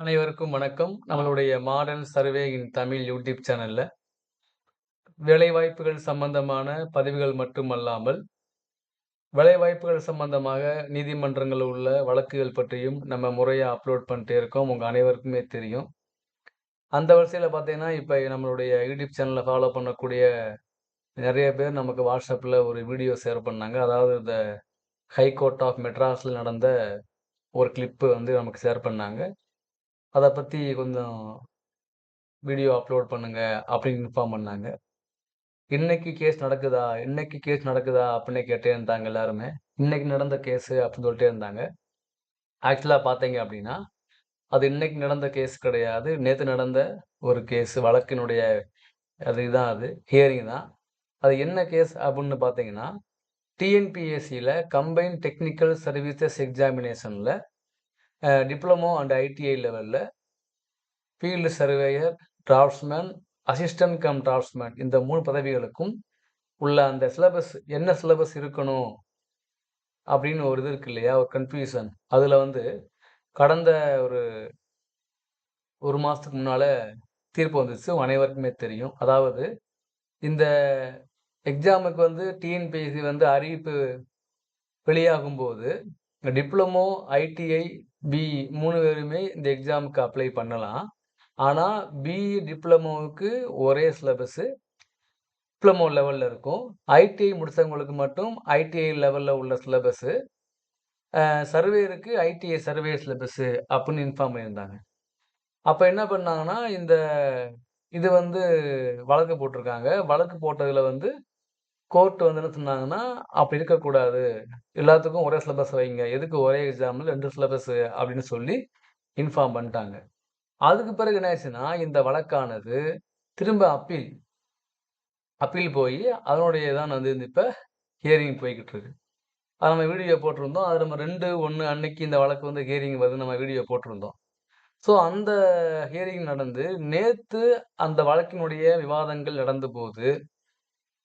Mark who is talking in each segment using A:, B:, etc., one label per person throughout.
A: அனைவருக்கும் வணக்கம். நம்மளுடைய modern survey in Tamil YouTube சேனலில் வேலைவாய்ப்புகள் சம்பந்தமான பதிவுகள் மட்டுமல்லாமல், வேலைவாய்ப்புகள் சம்பந்தமாக நீதிமன்றங்களில் உள்ள வழக்குகள் பற்றியும் நம்ம முறையாக அப்லோட் பண்ணிட்டே இருக்கோம். உங்கள் அனைவருக்குமே தெரியும். அந்த வரிசையில் பார்த்தீங்கன்னா, இப்போ நம்மளுடைய யூடியூப் சேனலில் ஃபாலோ பண்ணக்கூடிய நிறைய பேர் நமக்கு வாட்ஸ்அப்பில் ஒரு வீடியோ ஷேர் பண்ணாங்க. அதாவது இந்த ஹை கோர்ட் ஆஃப் மெட்ராஸில் நடந்த ஒரு கிளிப்பு வந்து நமக்கு ஷேர் பண்ணாங்க. அதை பற்றி கொஞ்சம் வீடியோ அப்லோட் பண்ணுங்க அப்படின்னு இன்ஃபார்ம் பண்ணாங்க. இன்னைக்கு கேஸ் நடக்குதா? இன்னைக்கு கேஸ் நடக்குதா? அப்படின்னு கேட்டே இருந்தாங்க எல்லாருமே. இன்னைக்கு நடந்த கேஸு அப்படின்னு சொல்லிட்டே இருந்தாங்க. ஆக்சுவலாக பார்த்தீங்க அப்படின்னா, அது இன்னைக்கு நடந்த கேஸ் கிடையாது. நேற்று நடந்த ஒரு கேஸ் வழக்கினுடைய அது இதான் அது. ஹியரிங் தான். அது என்ன கேஸ் அப்படின்னு பார்த்தீங்கன்னா, டிஎன்பிஎஸ்சியில் கம்பைன் டெக்னிக்கல் சர்வீசஸ் எக்ஸாமினேஷனில் டிப்ளமோ அண்ட் ஐடிஐ லெவலில் field surveyor, draftsman, assistant cum draftsman இந்த மூணு பதவிகளுக்கும் உள்ள அந்த சிலபஸ் என்ன சிலபஸ் இருக்கணும்? அப்படின்னு ஒரு இது இருக்கு இல்லையா? ஒரு கன்ஃப்யூஷன். அதில் வந்து கடந்த ஒரு ஒரு மாதத்துக்கு முன்னால் தீர்ப்பு வந்துச்சு. அனைவருக்குமே தெரியும். அதாவது இந்த எக்ஸாமுக்கு வந்து டிஎன்பிஎஸ்சி வந்து அறிவிப்பு வெளியாகும்போது, டிப்ளமோ, ஐடிஐ, பிஇ மூணு பேருமே இந்த எக்ஸாமுக்கு அப்ளை பண்ணலாம். ஆனால் பிஇ, டிப்ளமோவுக்கு ஒரே சிலபஸ்ஸு டிப்ளமோ லெவலில் இருக்கும். ஐடிஐ முடிச்சவங்களுக்கு மட்டும் ஐடிஐ லெவலில் உள்ள சிலபஸ்ஸு சர்வேருக்கு சர்வேயருக்கு ஐடிஐ சர்வே சிலபஸ்ஸு அப்படின்னு இன்ஃபார்ம் பண்ணியிருந்தாங்க. அப்போ என்ன பண்ணாங்கன்னா, இந்த இது வந்து வழக்கு போட்டிருக்காங்க. வழக்கு போட்டதில் வந்து கோர்ட் வந்து என்ன சொன்னாங்கன்னா, "அப்படி இருக்கக்கூடாது. எல்லாத்துக்கும் ஒரே சிலபஸ் வைங்க. எதுக்கு ஒரே எக்ஸாம்ல ரெண்டு சிலபஸ் அப்படின்னு சொல்லி இன்ஃபார்ம் பண்ணிட்டாங்க. அதுக்கு பிறகு என்ன ஆச்சுன்னா, இந்த வழக்கானது திரும்ப அப்பீல் அப்பீல் போய் அதனுடைய தான் வந்து இப்போ ஹியரிங் போய்கிட்டு இருக்கு. அது நம்ம வீடியோ போட்டிருந்தோம். அது நம்ம 2/1 அன்னைக்கு இந்த வழக்கு வந்து ஹியரிங் வருது நம்ம வீடியோ போட்டிருந்தோம். ஸோ அந்த ஹியரிங் நடந்து நேற்று அந்த வழக்கினுடைய விவாதங்கள் நடந்த போது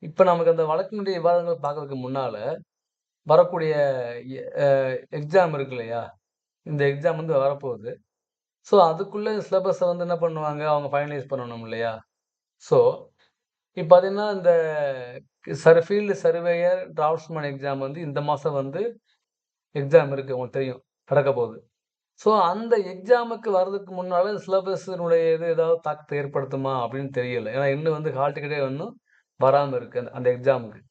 A: இப்போ நமக்கு அந்த வழக்கினுடைய விவாதங்கள் பார்க்கறதுக்கு முன்னால் வரக்கூடிய எக்ஸாம் இருக்கு இல்லையா? இந்த எக்ஸாம் வந்து வரப்போகுது. ஸோ அதுக்குள்ளே சிலபஸை வந்து என்ன பண்ணுவாங்க? அவங்க ஃபைனலைஸ் பண்ணணும் இல்லையா? ஸோ இப்போ பார்த்தீங்கன்னா, இந்த sir field surveyor, draftsman exam வந்து இந்த மாதம் வந்து எக்ஸாம் இருக்குது உங்களுக்கு தெரியும். நடக்கப்போகுது. ஸோ அந்த எக்ஸாமுக்கு வர்றதுக்கு முன்னால் சிலபஸினுடைய இது ஏதாவது தாக்கத்தை ஏற்படுத்துமா? அப்படின்னு தெரியல. ஏன்னா இன்னும் வந்து ஹால் டிக்கெட்டே இன்னும் வராமல் இருக்கு. அந்த அந்த எக்ஸாமுக்கு.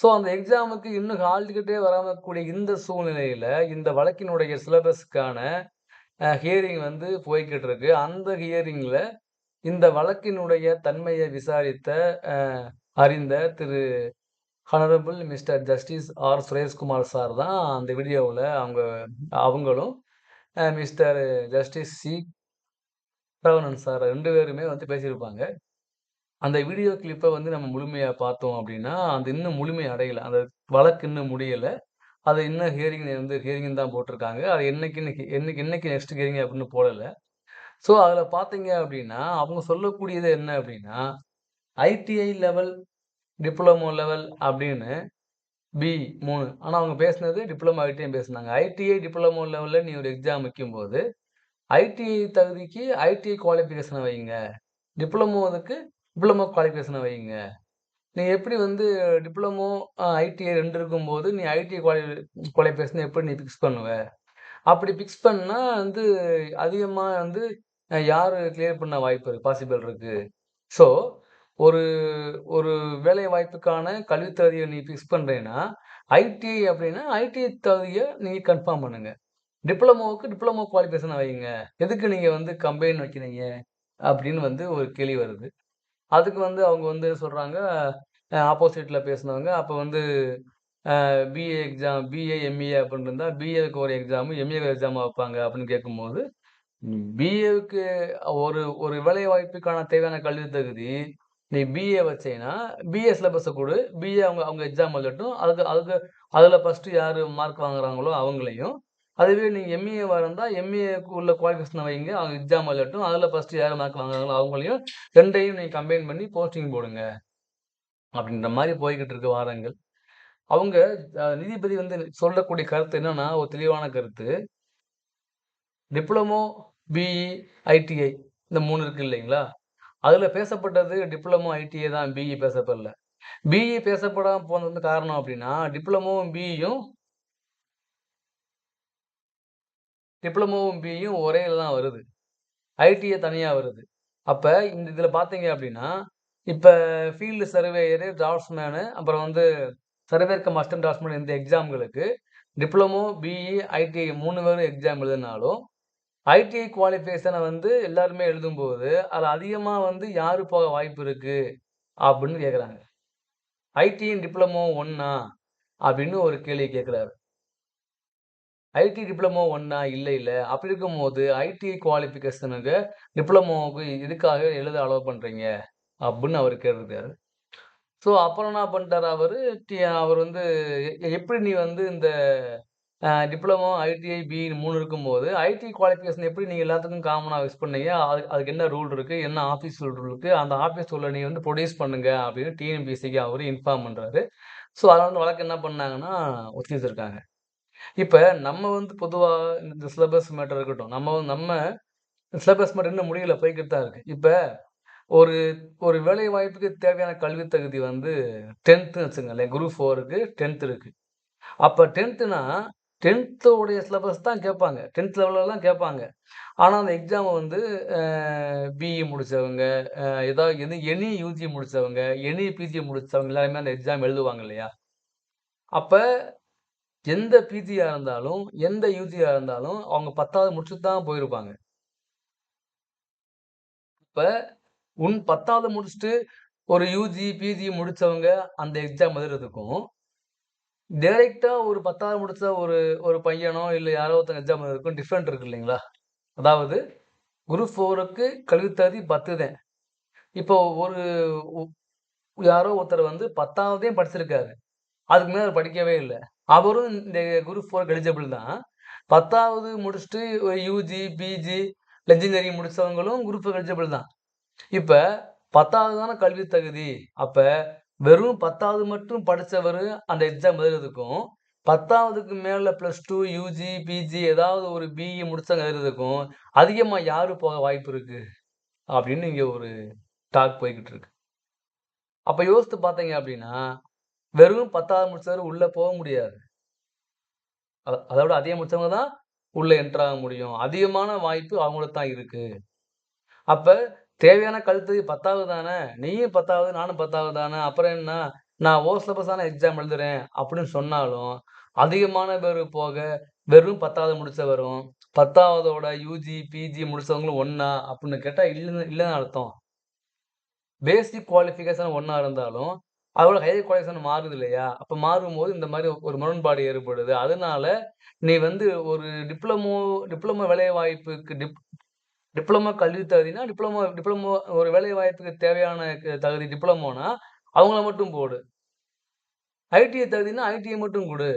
A: ஸோ அந்த எக்ஸாமுக்கு இன்னும் ஹால் டிக்கெட்டே வராம இருக்கக்கூடிய இந்த சூழ்நிலையில் இந்த வழக்கினுடைய சிலபஸ்க்கான ஹியரிங் வந்து போய்கிட்டு இருக்கு. அந்த ஹியரிங்கில் இந்த வழக்கினுடைய தன்மையை விசாரித்த, அறிந்த Thiru honourable mister justice R. Sureshkumar sir தான் அந்த வீடியோவில் அவங்க அவங்களும், mister justice C. Ravanan sir ரெண்டு பேருமே வந்து பேசியிருப்பாங்க. அந்த வீடியோ கிளிப்பை வந்து நம்ம முழுமையா பார்த்தோம் அப்படின்னா, அது இன்னும் முழுமை அடையல. அந்த வழக்கு இன்னும் முடியல. அது இன்னும் ஹியரிங் வந்து ஹியரிங்ன்னு தான் போட்டிருக்காங்க. அது என்னைக்குன்னு என்னைக்கு என்னைக்கு நெக்ஸ்ட் ஹியரிங் அப்படின்னு போடல. ஸோ அதில் பார்த்தீங்க அப்படின்னா, அவங்க சொல்லக்கூடியது என்ன அப்படின்னா, ஐடிஐ லெவல், டிப்ளமோ லெவல் அப்படின்னு பி 3 ஆனா அவங்க பேசினது டிப்ளமோ, ஐடிஐ பேசுனாங்க. ஐடிஐ, டிப்ளமோ லெவல்ல நீ ஒரு எக்ஸாம் வைக்கும்போது, ஐடிஐ தகுதிக்கு ஐடிஐ குவாலிஃபிகேஷன வைங்க. டிப்ளமோவுக்கு டிப்ளமோ குவாலிஃபிகேஷனை வைங்க. நீ எப்படி வந்து டிப்ளமோ, ஐடிஐ ரெண்டு இருக்கும்போது, நீ ஐடிஐ குவாலி குவாலிஃபிகேஷன் எப்படி நீ ஃபிக்ஸ் பண்ணுவ? அப்படி ஃபிக்ஸ் பண்ணால் வந்து அதிகமாக வந்து யார் கிளியர் பண்ண வாய்ப்பு இருக்குது பாசிபிள் இருக்குது ஸோ ஒரு ஒரு வேலை வாய்ப்புக்கான கல்வி தகுதியை நீ ஃபிக்ஸ் பண்ணுறீன்னா ஐடிஐ அப்படின்னா ஐடிஐ தகுதியை நீங்கள் கன்ஃபார்ம் பண்ணுங்கள் டிப்ளமோவுக்கு டிப்ளமோ குவாலிஃபிகேஷன வைங்க. எதுக்கு நீங்கள் வந்து கம்பைன் வைக்கிறீங்க? அப்படின்னு வந்து ஒரு கேள்வி வருது. அதுக்கு வந்து அவங்க வந்து சொல்கிறாங்க ஆப்போசிட்டில் பேசினவங்க, அப்போ வந்து பிஏ எக்ஸாம் பிஏ, எம்ஏ அப்படின்னு இருந்தால் பிஏவுக்கு ஒரு எக்ஸாமு, எம்ஏக்கு எக்ஸாம் வைப்பாங்க அப்படின்னு கேட்கும்போது, பிஏவுக்கு ஒரு ஒரு வேலை வாய்ப்புக்கான தேவையான கல்வி தகுதி, நீ பிஏ வச்சேன்னா, பிஏ சிலபஸை கொடு பிஏ அவங்க அவங்க எக்ஸாம் எழுதட்டும். அதுக்கு அதுக்கு அதில் ஃபஸ்ட்டு யார் மார்க் வாங்குறாங்களோ அவங்களையும், அதுவே நீங்கள் எம்ஏவா இருந்தால் எம்ஏக்கு உள்ள குவாலிஃபிகேஷன் வைங்க. அவங்க எக்ஸாம் எழுதட்டும். அதில் ஃபஸ்ட்டு யார் மார்க் வாங்குறாங்களோ அவங்களையும் ரெண்டையும் நீங்கள் கம்பைன் பண்ணி போஸ்டிங் போடுங்க. அப்படின்ற மாதிரி போய்கிட்டு இருக்க வாரங்கள் அவங்க நீதிபதி வந்து சொல்லக்கூடிய கருத்து என்னன்னா, ஒரு தெளிவான கருத்து. டிப்ளமோ, பிஇ, ஐடிஐ இந்த மூணு இருக்கு இல்லைங்களா? அதில் பேசப்பட்டது டிப்ளமோ, ஐடிஐ தான் பிஇ பேசப்படல. பிஇ பேசப்படாம போனது வந்து காரணம் அப்படின்னா டிப்ளமோவும், பிஇயும் டிப்ளமோவும், பியும் ஒரே தான் வருது. ஐடியை தனியாக வருது. அப்போ இந்த இதில் பார்த்தீங்க அப்படின்னா இப்போ ஃபீல்டு சர்வேயரு, டிராஃப்ட்ஸ்மேனு அப்புறம் வந்து சர்வேயர் கம் அசிஸ்டன்ட் டிராஃப்ட்ஸ்மேன் இந்த எக்ஸாம்களுக்கு டிப்ளமோ, பிஇ, ஐடிஐ மூணு பேரும் எக்ஸாம் எழுதுனாலும், ஐடிஐ குவாலிஃபிகேஷனை வந்து எல்லாருமே எழுதும்போது, அதில் அதிகமாக வந்து யார் போக வாய்ப்பு இருக்குது அப்படின்னு கேட்குறாங்க. ஐடியும் டிப்ளமோ ஒன்னா அப்படின்னு ஒரு கேள்வி கேட்குறாரு. ஐடி டிப்ளமோ ஒண்ணா? இல்லை இல்லை அப்படி இருக்கும்போது ஐடிஐ குவாலிஃபிகேஷனுக்கு டிப்ளமோவுக்கு எதுக்காக எழுத அலோவ் பண்ணுறீங்க அப்படின்னு அவர் கேட்டிருக்காரு. ஸோ அப்புறம் என்ன பண்ணிட்டார் அவர் டி அவர் வந்து எப்படி நீ வந்து இந்த டிப்ளமோ, ஐடிஐ, பி மூணு இருக்கும்போது, ஐடி குவாலிஃபிகேஷன் எப்படி நீங்கள் எல்லாத்துக்கும் காமனாக யூஸ் பண்ணீங்க? அதுக்கு அதுக்கு என்ன ரூல் இருக்குது என்ன ஆஃபீஸ் ரூல் இருக்கு? அந்த ஆஃபீஸ் ரூல நீ வந்து ப்ரொடியூஸ் பண்ணுங்க அப்படின்னு டிஎன்பிஎஸ்சிக்கு அவர் இன்ஃபார்ம் பண்ணுறாரு ஸோ அதில் வந்து வழக்கு என்ன பண்ணாங்கன்னா, ஒத்தி வச்சுருக்காங்க இப்போ நம்ம வந்து பொதுவாக இந்த சிலபஸ் மேட்டர் இருக்கட்டும். நம்ம வந்து நம்ம சிலபஸ் மேட்டர் இன்னும் முடியல போய்க்கிட்டு தான் இருக்குது இப்போ ஒரு ஒரு வேலை வாய்ப்புக்கு தேவையான கல்வி தகுதி வந்து டென்த்துன்னு வச்சுங்களேன் குரூப் 4க்கு 10த் இருக்கு. அப்ப 10த்னா 10த் உடைய சிலபஸ் தான் கேட்பாங்க. 10த் லெவல்ல தான் கேட்பாங்க. ஆனால் அந்த எக்ஸாமை வந்து பிஇ முடித்தவங்க ஏதாவது எது எனி யூஜி முடித்தவங்க எனி பிஜி முடித்தவங்க எல்லாருமே அந்த எக்ஸாம் எழுதுவாங்க இல்லையா? அப்போ எந்த பிஜியாக இருந்தாலும், எந்த யூஜியாக இருந்தாலும் அவங்க 10வது முடிச்சுட்டு தான் போயிருப்பாங்க. இப்போ உன் 10வது முடிச்சுட்டு ஒரு யூஜி, பிஜி முடித்தவங்க அந்த எக்ஸாம் எழுதுறதுக்கும், டைரெக்டாக ஒரு பத்தாவது முடித்த ஒரு ஒரு பையனோ, இல்லை யாரோ ஒருத்தங்க எக்ஸாம் எழுதுறதுக்கும் டிஃப்ரெண்ட் இருக்கு இல்லைங்களா? அதாவது குரூப் 4க்கு கல்வி தகுதி 10 தான். இப்போ ஒரு யாரோ ஒருத்தர் வந்து 10வதையும் படிச்சிருக்காரு. அதுக்கு மேலே படிக்கவே இல்லை அவரும் இந்த குரூப் ஃபோர் எலிஜிபிள் தான். 10வது முடிச்சுட்டு யூஜி, பிஜி, இன்ஜினியரிங் முடித்தவங்களும் குரூப் 4 எலிஜிபிள் தான். இப்போ பத்தாவது தானே கல்வி தகுதி. அப்போ வெறும் 10வது மட்டும் படித்தவர் அந்த எக்ஸாம் எழுதுறதுக்கும், பத்தாவதுக்கு மேலே ப்ளஸ் டூ யூஜி, பிஜி ஏதாவது ஒரு பிஇ முடித்தவங்க எழுதுறதுக்கும், அதிகமாக யாரு போக வாய்ப்பு இருக்குது அப்படின்னு இங்கே ஒரு டாக் போய்கிட்டு இருக்கு. அப்போ யோசித்து பார்த்தீங்க அப்படின்னா வெறும் பத்தாவது முடிச்சவர் உள்ள போக முடியாது. அதோட அதிகம் முடிச்சவங்க தான் உள்ள என்ட்ராக முடியும். அதிகமான வாய்ப்பு அவங்களுக்கு தான் இருக்கு. அப்ப தேவையான கழுத்து பத்தாவது தானே நீயும் 10வது, நானும் பத்தாவது தானே அப்புறம் என்ன? நான் ஓ சிலபஸ் எக்ஸாம் எழுதுறேன் அப்படின்னு சொன்னாலும், அதிகமான பேர் போக வெறும் 10வது முடிச்சவரும், 10வதோட யூஜி, பிஜி முடிச்சவங்களும் ஒன்றா அப்படின்னு கேட்டால் இல்லைன்னு இல்லைன்னு அர்த்தம். பேசிக் குவாலிஃபிகேஷன் ஒன்றா இருந்தாலும், அதோட ஹையர் குவாலிஃபிகேஷன் மாறுது இல்லையா? அப்போ மாறும்போது இந்த மாதிரி ஒரு முரண்பாடு ஏற்படுது. அதனால நீ வந்து ஒரு டிப்ளமோ டிப்ளமோ வேலைவாய்ப்புக்கு டிப் டிப்ளமோ கல்வி தகுதினா, டிப்ளமோ டிப்ளமோ ஒரு வேலை வாய்ப்புக்கு தேவையான தகுதி டிப்ளமோனா, அவங்கள மட்டும் போடு. ஐடிஐ தகுதினா, ஐடிஐ மட்டும் கொடு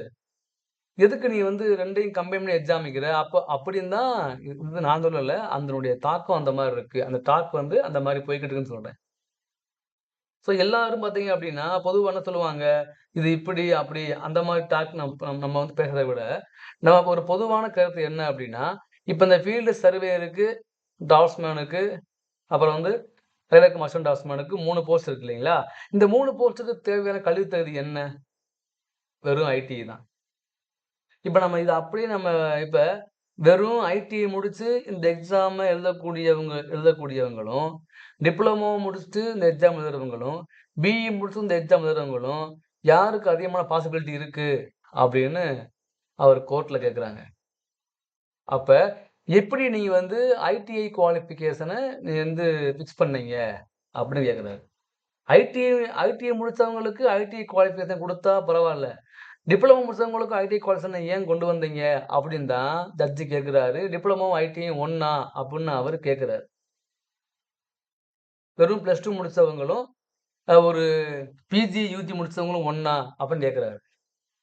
A: எதுக்கு நீ வந்து ரெண்டையும் கம்பைன் பண்ணி எக்ஸாம் வைக்கிற? அப்போ அப்படின்னு தான் இது நான் சொல்லலை அதனுடைய தாக்கம் அந்த மாதிரி இருக்குது அந்த தாக்கம் வந்து அந்த மாதிரி போய்கிட்டு இருக்குன்னு சொல்கிறேன் ஸோ எல்லாரும் பார்த்தீங்க அப்படின்னா பொதுவாக என்ன சொல்லுவாங்க? இது இப்படி அப்படி அந்த மாதிரி டாக் நம் நம்ம வந்து பேசுறதை விட, நமக்கு ஒரு பொதுவான கருத்து என்ன அப்படின்னா இப்போ இந்த ஃபீல்டு சர்வேயருக்கு, டிராஃப்ட்ஸ்மேனுக்கு, அப்புறம் வந்து சர்வேயர் கம் அசிஸ்டன்ட் டிராஃப்ட்ஸ்மேனுக்கு 3 போஸ்ட் இருக்கு இல்லைங்களா? இந்த மூணு போஸ்ட்டுக்கு தேவையான கல்வி தகுதி என்ன? வெறும் ஐடி தான். இப்போ நம்ம இதை அப்படியே நம்ம இப்போ வெறும் ஐடிஐ முடித்து இந்த எக்ஸாமை எழுதக்கூடியவங்க எழுதக்கூடியவங்களும், டிப்ளமோ முடிச்சுட்டு இந்த எக்ஸாம் எழுதுறவங்களும், பிஇ முடிச்சு இந்த எக்ஸாம் எழுதுறவங்களும், யாருக்கு அதிகமான பாசிபிலிட்டி இருக்குது அப்படின்னு அவர் கோர்ட்டில் கேட்குறாங்க. அப்போ எப்படி நீங்கள் வந்து ஐடிஐ குவாலிஃபிகேஷனை நீ வந்து ஃபிக்ஸ் பண்ணீங்க? அப்படின்னு கேட்குறாரு. ஐடிஐ ஐடிஐ முடித்தவங்களுக்கு ஐடிஐ குவாலிஃபிகேஷன் கொடுத்தா பரவாயில்ல டிப்ளமோ முடிச்சவங்களுக்கும் ஐடி குவாலிஃபிகேஷன ஏன் கொண்டு வந்தீங்க? அப்படின்னு தான் ஜட்ஜி கேட்குறாரு. டிப்ளமோவும் ஐடியும் ஒன்னா அப்படின்னு அவர் கேட்குறாரு. வெறும் ப்ளஸ் டூ முடித்தவங்களும் ஒரு பிஜி, யூஜி முடித்தவங்களும் ஒன்றா அப்படின்னு கேட்குறாரு.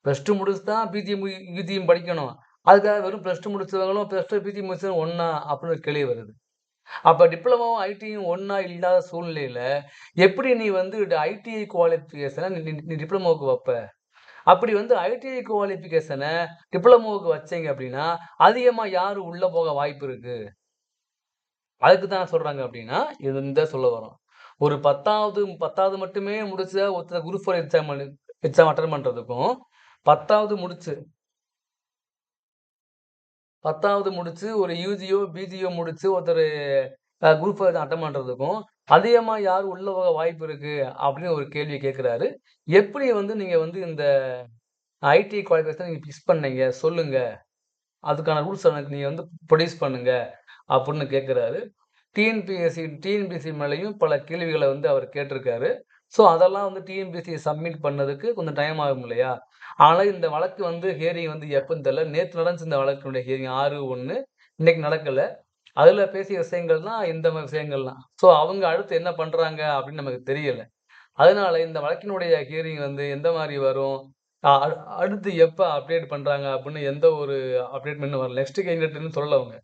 A: ப்ளஸ் டூ முடிச்சு தான் பிஜி, மு யூஜியும் படிக்கணும். அதுக்காக வெறும் ப்ளஸ் டூ முடித்தவங்களும் ப்ளஸ் டூ பிஜி முடிச்சவங்களும் ஒண்ணா? அப்படின்னு ஒரு கேள்வி வருது. அப்போ டிப்ளமோவும், ஐடியும் ஒன்றா இல்லாத சூழ்நிலையில் எப்படி நீ வந்து ஐடிஐ குவாலிஃபிகேஷனை நீ நீ டிப்ளமோவுக்கு வைப்ப அப்படி வந்து ஐடிஐ குவாலிஃபிகேஷனை டிப்ளமோவுக்கு வச்சீங்க அப்படின்னா அதிகமா யாரு உள்ள போக வாய்ப்பு இருக்கு? அதுக்கு தான் சொல்றாங்க அப்படின்னா, இந்த சொல்ல வரோம். ஒரு 10வது 10வது மட்டுமே முடிச்ச ஒருத்தர் group four exam exam attend பண்றதுக்கும், 10வது முடிச்சு 10வது முடிச்சு ஒரு யூஜியோ, பிஜியோ முடிச்சு ஒருத்தர் அ குரூப் அட்டன் பண்ணுறதுக்கும் அதிகமாக யார் உள்ள போக வாய்ப்பு இருக்குது அப்படின்னு ஒரு கேள்வி கேட்குறாரு எப்படி வந்து நீங்கள் வந்து இந்த ஐடி குவாலிஃபிகேஷன் நீங்கள் ஃபிக்ஸ் பண்ணீங்க? சொல்லுங்கள் அதுக்கான ரூல்ஸ் எனக்கு நீங்கள் வந்து ப்ரொடியூஸ் பண்ணுங்க. அப்படின்னு கேட்குறாரு டிஎன்பிஎஸ்சி டிஎன்பிஎஸ்சி மேலேயும் பல கேள்விகளை வந்து அவர் கேட்டிருக்காரு. ஸோ, அதெல்லாம் வந்து டிஎன்பிஎஸ்சி சப்மிட் பண்ணதுக்கு கொஞ்சம் டைம் ஆகும் இல்லையா? ஆனால் இந்த வழக்கு வந்து ஹியரிங் வந்து எப்போன்னு தெரியல. நேற்று நடந்துச்சு இந்த வழக்கினுடைய ஹியரிங் 6/1 இன்னைக்கு நடக்கல. அதில் பேசிய விஷயங்கள்னா இந்த மாதிரி விஷயங்கள்லாம். ஸோ, அவங்க அடுத்து என்ன பண்ணுறாங்க அப்படின்னு நமக்கு தெரியலை அதனால இந்த வழக்கினுடைய ஹியரிங் வந்து எந்த மாதிரி வரும்? அடுத்து எப்போ அப்டேட் பண்ணுறாங்க அப்படின்னு எந்த ஒரு அப்டேட் இன்னும் வரல. நெக்ஸ்ட் எங்கட்டுன்னு சொல்லல அவங்க.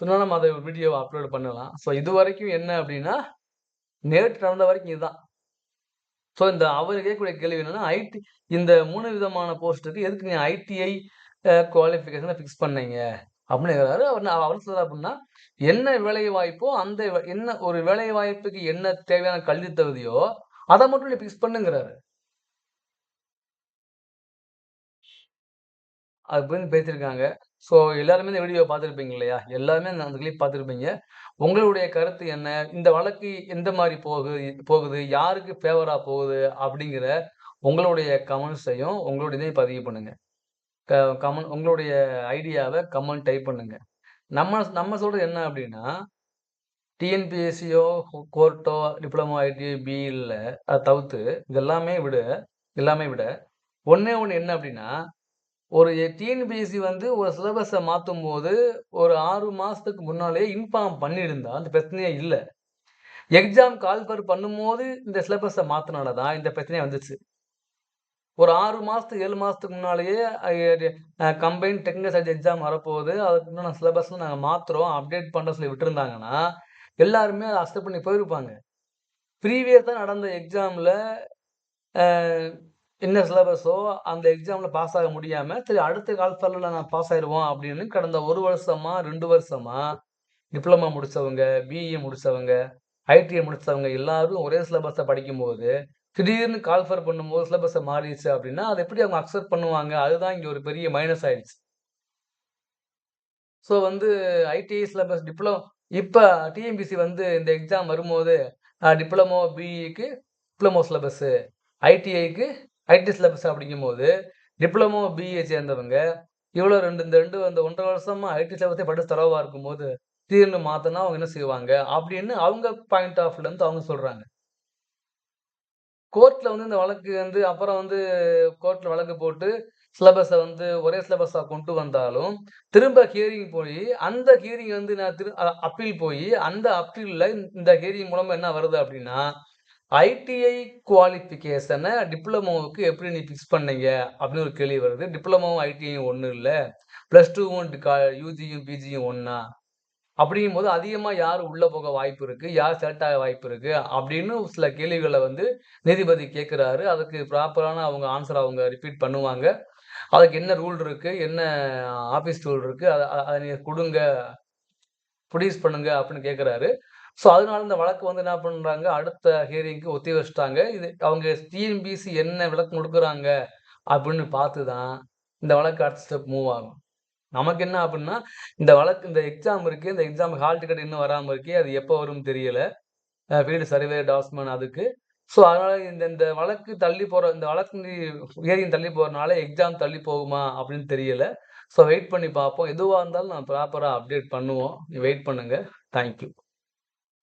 A: சொன்னா நம்ம அத வீடியோ அப்லோட் பண்ணலாம். ஸோ, இது வரைக்கும் என்ன அப்படின்னா, நேற்று நடந்த வரைக்கும் இதுதான். ஸோ, இந்த அவர் கேட்கக்கூடிய கேள்வி என்னென்னா ஐடி இந்த மூணு விதமான போஸ்ட்டுக்கு எதுக்கு நீங்கள் ஐடிஐ குவாலிஃபிகேஷனை ஃபிக்ஸ் பண்ணீங்க? அப்படின்னு கேட்கிறாரு. அவர் அவர் சொல்றாரு அப்படின்னா, என்ன வேலை வாய்ப்போ அந்த என்ன ஒரு வேலை வாய்ப்புக்கு என்ன தேவையான கல்வி தகுதியோ, அதை மட்டும் நீ ஃபிக்ஸ் பண்ணுங்கிறாரு. அப்படின்னு பேசியிருக்காங்க. ஸோ, எல்லாருமே இந்த வீடியோ பார்த்துருப்பீங்க இல்லையா? எல்லாருமே அந்த கிளிப் பார்த்துருப்பீங்க உங்களுடைய கருத்து என்ன? இந்த வழக்கு எந்த மாதிரி போகுது போகுது? யாருக்கு ஃபேவராக போகுது? அப்படிங்கிற உங்களுடைய கமெண்ட்ஸையும், உங்களுடைய இதையும் பதிவு பண்ணுங்கள் க கமெண்ட் உங்களுடைய ஐடியாவை கமெண்ட் டைப் பண்ணுங்க. நம்ம நம்ம சொல்கிறது என்ன அப்படின்னா, டிஎன்பிஎஸ்சியோ, கோர்ட்டோ, டிப்ளமோ ஐடிஐ, பிஇல அதை தவிர்த்து இதெல்லாமே விட எல்லாமே விட ஒன்றே ஒன்று என்ன அப்படின்னா, ஒரு டிஎன்பிஎஸ்சி வந்து ஒரு சிலபஸை மாற்றும் போது ஒரு ஆறு மாதத்துக்கு முன்னாலேயே இன்ஃபார்ம் பண்ணியிருந்தா அந்த பிரச்சனையே இல்லை எக்ஸாம் கால்ஃபர் பண்ணும்போது இந்த சிலபஸை மாற்றினால தான் இந்த பிரச்சனையே வந்துச்சு. ஒரு ஆறு மாதத்துக்கு ஏழு மாதத்துக்கு முன்னாலேயே கம்பைன் கம்பைன்ட் டெக்னிக்கல் எக்ஸாம் வரப்போகுது. அதுக்கு உண்டான சிலபஸ்லாம் நாங்கள் மாத்துறோம். அப்டேட் பண்ணுற சொல்லி விட்டுருந்தாங்கன்னா, எல்லாருமே அதை அக்செப்ட் பண்ணி போயிருப்பாங்க. ப்ரீவியஸாக நடந்த எக்ஸாமில் என்ன சிலபஸோ அந்த எக்ஸாமில் பாஸ் ஆக முடியாமல் சரி அடுத்த காலத்தில் நான் பாஸ் ஆயிடுவோம் அப்படின்னு கடந்த ஒரு வருஷமா, ரெண்டு வருஷமா டிப்ளமா முடித்தவங்க பிஇ முடித்தவங்க ஐடிஐ முடித்தவங்க எல்லாரும் ஒரே சிலபஸை படிக்கும்போது, திடீர்னு கால்ஃபர் பண்ணும்போது சிலபஸை மாறிடுச்சு அப்படின்னா, அதை எப்படி அவங்க அக்செப்ட் பண்ணுவாங்க? அதுதான் இங்கே ஒரு பெரிய மைனஸ் ஆயிடுச்சு. ஸோ, வந்து ஐடிஐ சிலபஸ் டிப்ளோ இப்போ டிஎம்பிசி வந்து இந்த எக்ஸாம் வரும்போது, டிப்ளமோ, பிஇக்கு டிப்ளமோ சிலபஸ்ஸு ஐடிஐக்கு ஐடி சிலபஸ் அப்படிங்கும்போது, டிப்ளமோ, பிஏ சேர்ந்தவங்க இவ்வளோ ரெண்டு இந்த ரெண்டு அந்த ஒன்றரை வருஷமாக ஐடி சிலபஸே படிச்சு தரவாக இருக்கும்போது, திடீர்னு மாற்றினா அவங்க என்ன செய்வாங்க? அப்படின்னு அவங்க பாயிண்ட் ஆஃப் இருந்து அவங்க சொல்கிறாங்க கோர்ட்டில் வந்து இந்த வழக்கு வந்து அப்புறம் வந்து கோர்ட்டில் வழக்கு போட்டு சிலபஸை வந்து ஒரே சிலபஸாக கொண்டு வந்தாலும், திரும்ப ஹியரிங் போய் அந்த ஹியரிங் வந்து நான் திரு அப்பீல் போய் அந்த அப்பீலில் இந்த ஹியரிங் மூலமாக என்ன வருது அப்படின்னா, ஐடிஐ குவாலிஃபிகேஷனை டிப்ளமோவுக்கு எப்படி நீ ஃபிக்ஸ் பண்ணீங்க? அப்படின்னு ஒரு கேள்வி வருது. டிப்ளமோவும், ஐடிஐயும் ஒன்றும் இல்லை ப்ளஸ் டூவும் க யூஜியும், பிஜியும் ஒன்றா அப்படிங்கும் போது அதிகமாக யார் உள்ளே போக வாய்ப்பு இருக்குது யார் செலக்ட் ஆக வாய்ப்பு இருக்குது அப்படின்னு சில கேள்விகளை வந்து நீதிபதி கேட்குறாரு. அதுக்கு ப்ராப்பரான அவங்க ஆன்சர் அவங்க ரிப்பீட் பண்ணுவாங்க. அதுக்கு என்ன ரூல் இருக்குது என்ன ஆஃபீஸ் ரூல் இருக்குது அதை அதை நீங்கள் கொடுங்க. ப்ரொடியூஸ் பண்ணுங்க அப்படின்னு கேட்குறாரு. ஸோ, அதனால இந்த வழக்கு வந்து என்ன பண்ணுறாங்க அடுத்த ஹியரிங்க்கு ஒத்தி வச்சுட்டாங்க. இது அவங்க டிஎன்பிஎஸ்சி என்ன விளக்கம் கொடுக்குறாங்க? அப்படின்னு பார்த்து தான் இந்த வழக்கு அடுத்த ஸ்டெப் மூவ் ஆகும். நமக்கு என்ன அப்படின்னா, இந்த வழக்கு இந்த எக்ஸாம் இருக்கு. இந்த எக்ஸாம் ஹால் டிக்கெட் இன்னும் வராமல் இருக்கு. அது எப்போ வரும்னு தெரியல. ஃபீல்டு சர்வே டாஸ்மேன் அதுக்கு. ஸோ, அதனால இந்த இந்த வழக்கு தள்ளி போகிற இந்த வழக்கு ஹியரிங் தள்ளி போகிறனால எக்ஸாம் தள்ளி போகுமா அப்படின்னு தெரியல. ஸோ, வெயிட் பண்ணி பார்ப்போம். எதுவாக இருந்தாலும் நான் ப்ராப்பராக அப்டேட் பண்ணுவோம். வெயிட் பண்ணுங்கள் தேங்க் யூ.